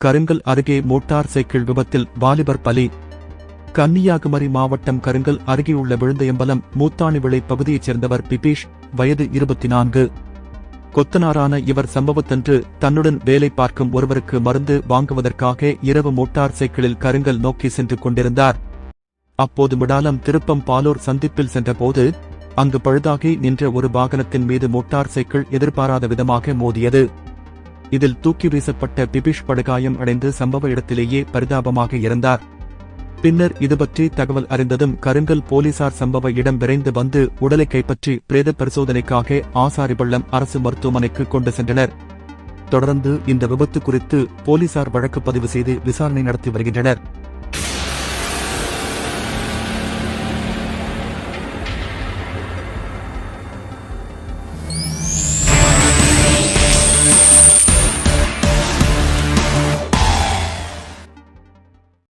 கருங்கல் அருகே motor cycle விபத்தில் வாலிபர் பலி. கன்னியாகுமரி மாவட்டம் கருங்கல் அருகேயுள்ள விழுந்தயம்பலம் மூத்தாணிவிளை பகுதியைச் சேர்ந்தவர் பிபீஷ் வயது இருபத்தி நான்கு கொத்தனாரான இவர் சம்பவத்தன்று தன்னுடன் வேலை பார்க்கும் ஒருவருக்கு மருந்து வாங்குவதற்காக இரவு மோட்டார் சைக்கிளில் கருங்கல் நோக்கி சென்று கொண்டிருந்தார். அப்போது விடாலம் திருப்பம் பாலூர் சந்திப்பில் சென்றபோது அங்கு பழுதாகி நின்ற ஒரு வாகனத்தின் மீது மோட்டார் சைக்கிள் எதிர்பாராத விதமாக மோதியது. இதில் தூக்கி வீசப்பட்ட பிபிஷ் படுகாயம் அடைந்து சம்பவ இடத்திலேயே பரிதாபமாக இறந்தார். பின்னர் இதுபற்றி தகவல் அறிந்ததும் கருங்கல் போலீசார் சம்பவ இடம் விரைந்து வந்து உடலை கைப்பற்றி பிரேத பரிசோதனைக்காக ஆசாரிபள்ளம் அரசு மருத்துவமனைக்கு கொண்டு சென்றனர். தொடர்ந்து இந்த விபத்து குறித்து போலீசார் வழக்கு பதிவு செய்து விசாரணை நடத்தி வருகின்றனர்.